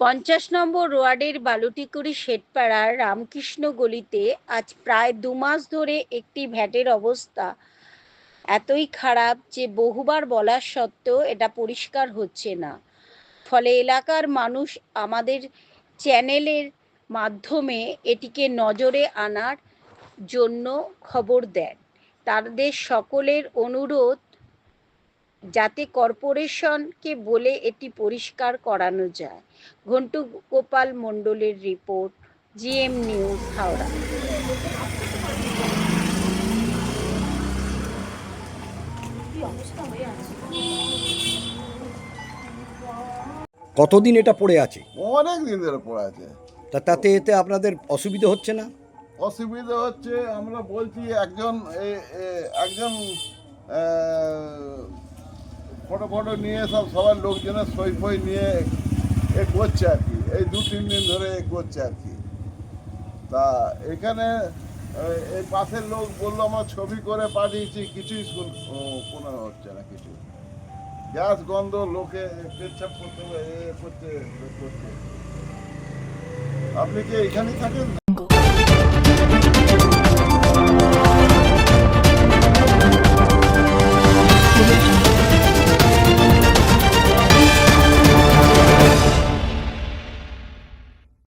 পঞ্চাশ নম্বর ওয়ার্ডের বালুটিকুড়ি শেটপাড়ার রামকৃষ্ণ গলিতে আজ প্রায় দু মাস ধরে একটি ভ্যাটের অবস্থা। এতই খারাপ যে বহুবার বলার সত্ত্বেও এটা পরিষ্কার হচ্ছে না। ফলে এলাকার মানুষ আমাদের চ্যানেলের মাধ্যমে এটিকে নজরে আনার জন্য খবর দেন। তাদের সকলের অনুরোধ যাতে কর্পোরেশনকে বলে এটি পরিষ্কার করানো যায়। ঘন্টু গোপাল মণ্ডলের রিপোর্ট জিএম নিউজ হাওড়া। কতদিন এটা পড়ে আছে? অনেক দিন ধরে পড়ে আছে। তা তাতে এতে আপনাদের অসুবিধা হচ্ছে না? অসুবিধা হচ্ছে আমরা বলছি একজন একজন ফটো ফটো নিয়ে সব সবার লোকজনের সই ফই নিয়ে এ করছে আর কি। এই দু তিন দিন ধরে এ করছে আর কি। তা এখানে এই পাশের লোক বলল, আমার ছবি করে পাঠিয়েছি, কিছুই কোনো হচ্ছে না কিছু। গ্যাস গন্ধ, লোকে পেচ্ছাপ করতে, এ করছে আপনি কি এখানেই থাকেন